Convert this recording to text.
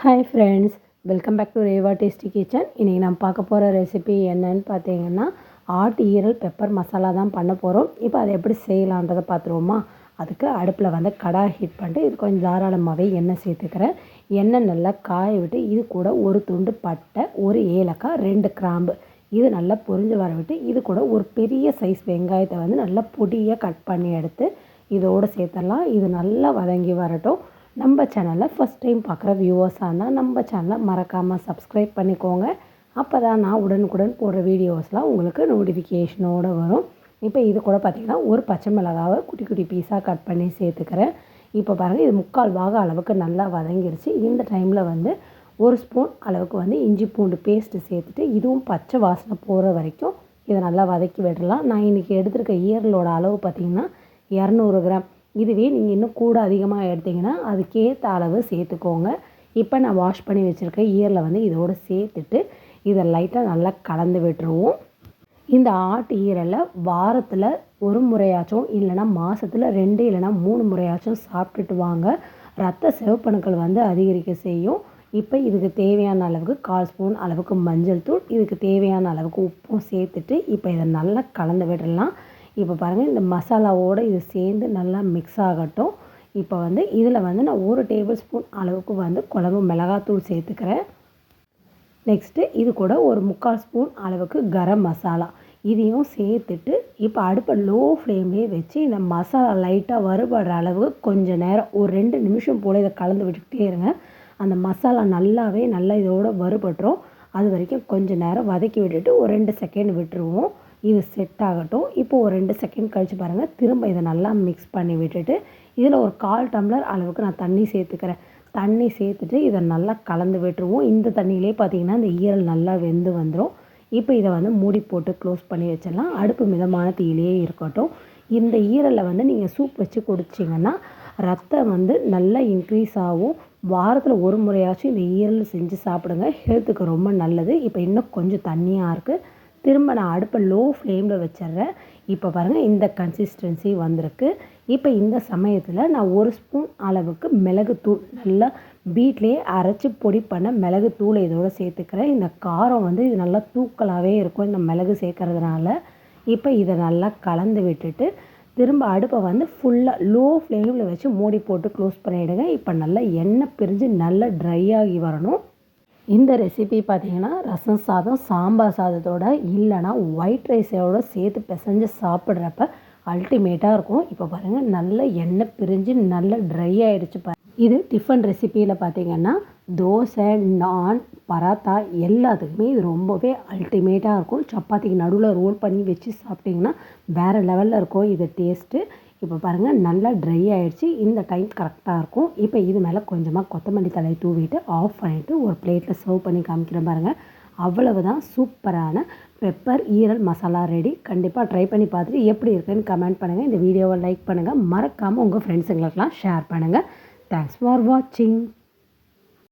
Hi friends welcome back to Reva tasty kitchen இன்றைக்கி நான் பார்க்க போகிற ரெசிபி என்னன்னு பார்த்தீங்கன்னா ஆட்டு ஈரல் பெப்பர் மசாலா தான் பண்ண போகிறோம் இப்போ அதை எப்படி செய்யலான்றதை பார்த்துருவோமா? அதுக்கு அடுப்பில் வந்து கடாய் ஹீட் பண்ணிட்டு இது கொஞ்சம் தாராளமாகவே எண்ணெய் சேர்த்துக்கிறேன். எண்ணெய் நல்லா காய விட்டு இது கூட ஒரு துண்டு பட்டை ஒரு ஏலக்காய் ரெண்டு கிராம்பு. இது நல்லா பொரிஞ்சு வர விட்டு இது கூட ஒரு பெரிய சைஸ் வெங்காயத்தை வந்து நல்லா பொடியாக கட் பண்ணி எடுத்து இதோடு சேர்த்துடலாம். இது நல்லா வதங்கி வரட்டும். நம்ம சேனலில் ஃபஸ்ட் டைம் பார்க்குற வியூவர்ஸாக இருந்தால் நம்ம சேனலை மறக்காமல் சப்ஸ்கிரைப் பண்ணிக்கோங்க. அப்போ தான் நான் உடனுக்குடன் போடுற வீடியோஸ்லாம் உங்களுக்கு நோட்டிஃபிகேஷனோடு வரும். இப்போ இது கூட பார்த்திங்கன்னா ஒரு பச்சை மிளகாவை குட்டி குட்டி பீஸாக கட் பண்ணி சேர்த்துக்கிறேன். இப்போ பாருங்கள் இது முக்கால் பாக அளவுக்கு நல்லா வதங்கிருச்சு. இந்த டைமில் வந்து ஒரு ஸ்பூன் அளவுக்கு வந்து இஞ்சி பூண்டு பேஸ்ட்டு சேர்த்துட்டு இதுவும் பச்சை வாசனை போகிற வரைக்கும் இதை நல்லா வதக்கி விடலாம். நான் இன்றைக்கி எடுத்திருக்க ஈரலோட அளவு பார்த்திங்கன்னா இரநூறு கிராம். இதுவே நீங்கள் இன்னும் கூட அதிகமாக எடுத்திங்கன்னா அதுக்கேற்ற அளவு சேர்த்துக்கோங்க. இப்போ நான் வாஷ் பண்ணி வச்சுருக்க ஈரலை வந்து இதோடு சேர்த்துட்டு இதை லைட்டாக நல்லா கலந்து விட்டுருவோம். இந்த ஆட்டு ஈரலை வாரத்தில் ஒரு முறையாச்சும் இல்லைனா மாதத்தில் ரெண்டு இல்லைனா மூணு முறையாச்சும் சாப்பிட்டுட்டு வாங்க. ரத்த சிவப்பணுக்கள் வந்து அதிகரிக்க செய்யும். இப்போ இதுக்கு தேவையான அளவுக்கு கால் ஸ்பூன் அளவுக்கு மஞ்சள் தூள் இதுக்கு தேவையான அளவுக்கு உப்பும் சேர்த்துட்டு இப்போ இதை நல்லா கலந்து விடலாம் இப்போ பாருங்கள் இந்த மசாலாவோடு இது சேர்ந்து நல்லா மிக்ஸ் ஆகட்டும். இப்போ வந்து இதில் வந்து நான் ஒரு டேபிள் ஸ்பூன் அளவுக்கு வந்து குழம்பு மிளகாத்தூள் சேர்த்துக்கிறேன். நெக்ஸ்ட்டு இது கூட ஒரு முக்கால் ஸ்பூன் அளவுக்கு கரம் மசாலா. இதையும் சேர்த்துட்டு இப்போ அடுப்பை லோ ஃப்ளேம்லேயே வச்சு இந்த மசாலா லைட்டாக வறுபடுற அளவுக்கு கொஞ்சம் நேரம் ஒரு ரெண்டு நிமிஷம் போல் இதை கலந்து விட்டுக்கிட்டே இருங்க. அந்த மசாலா நல்லாவே நல்லா இதோட வறுபட்டுரும். அது வரைக்கும் கொஞ்சம் நேரம் வதக்கி விட்டுட்டு ஒரு ரெண்டு செகண்ட் விட்டுருவோம். இது செட் ஆகட்டும். இப்போ ஒரு ரெண்டு செகண்ட் கழித்து பாருங்கள் திரும்ப இதை நல்லா மிக்ஸ் பண்ணி விட்டுட்டு இதில் ஒரு கால் டம்ளர் அளவுக்கு நான் தண்ணி சேர்த்துக்கிறேன். தண்ணி சேர்த்துட்டு இதை நல்லா கலந்து விட்டுருவோம். இந்த தண்ணியிலே பார்த்திங்கன்னா இந்த ஈரல் நல்லா வெந்து வந்துடும் இப்போ இதை வந்து மூடி போட்டு க்ளோஸ் பண்ணி வச்சிடலாம். அடுப்பு மிதமான தீயிலேயே இருக்கட்டும். இந்த ஈரலில் வந்து நீங்கள் சூப் வச்சு குடிச்சிங்கன்னா ரத்தம் வந்து நல்லா இன்க்ரீஸ் ஆகும். வாரத்தில் ஒரு முறையாச்சும் இந்த ஈரல் செஞ்சு சாப்பிடுங்க. ஹெல்த்துக்கு ரொம்ப நல்லது. இப்போ இன்னும் கொஞ்சம் தண்ணியாக இருக்குது திரும்ப நான் அடுப்பை லோ ஃப்ளேமில் வச்சிட்றேன். இப்போ பாருங்கள் இந்த கன்சிஸ்டன்சி வந்திருக்கு. இப்போ இந்த சமயத்தில் நான் ஒரு ஸ்பூன் அளவுக்கு மிளகுத்தூள் நல்லா வீட்லேயே அரைச்சி பொடி பண்ண மிளகுத்தூளை இதோடு சேர்த்துக்கிறேன். இந்த காரம் வந்து இது நல்லா தூக்கலாகவே இருக்கும் இந்த மிளகு சேர்க்கறதுனால. இப்போ இதை நல்லா கலந்து விட்டுட்டு திரும்ப அடுப்பை வந்து ஃபுல்லாக லோ ஃப்ளேமில் வச்சு மூடி போட்டு க்ளோஸ் பண்ணிவிடுங்க இப்போ நல்லா எண்ணெய் பிரிஞ்சு நல்லா ட்ரை ஆகி வரணும். இந்த ரெசிபி பார்த்திங்கன்னா ரசம் சாதம் சாம்பார் சாதத்தோட இல்லைனா ஒயிட் ரைஸோட சேர்த்து பிசைஞ்சு சாப்பிட்றப்ப அல்டிமேட்டாக இருக்கும். இப்போ பாருங்கள் நல்ல எண்ணெய் பிரிஞ்சு நல்ல ட்ரை ஆகிடுச்சு பாரு. இது டிஃபன் ரெசிப்பியில் பார்த்திங்கன்னா தோசை நான் பராத்தா எல்லாத்துக்குமே இது ரொம்பவே அல்டிமேட்டாக இருக்கும். சப்பாத்திக்கு நடுவில் ரோல் பண்ணி வச்சு சாப்பிட்டிங்கன்னா வேறு லெவலில் இருக்கும். இது டேஸ்ட்டு இப்போ பாருங்கள் நல்லா ட்ரை ஆகிடுச்சு இந்த டைம் கரெக்டாக இருக்கும். இப்போ இது மேலே கொஞ்சமாக கொத்தமல்லி தலையை தூவிட்டு ஆஃப் பண்ணிவிட்டு ஒரு பிளேட்டில் சர்வ் பண்ணி காமிக்கிறேன் பாருங்கள் அவ்வளவு தான் சூப்பரான பெப்பர் ஈரல் மசாலா ரெடி கண்டிப்பாக ட்ரை பண்ணி பார்த்துட்டு எப்படி இருக்குன்னு கமெண்ட் பண்ணுங்கள் இந்த வீடியோவை லைக் பண்ணுங்கள் மறக்காமல் உங்கள் ஃப்ரெண்ட்ஸுங்களுக்கெல்லாம் ஷேர் பண்ணுங்கள் தேங்க்ஸ் ஃபார் வாட்சிங்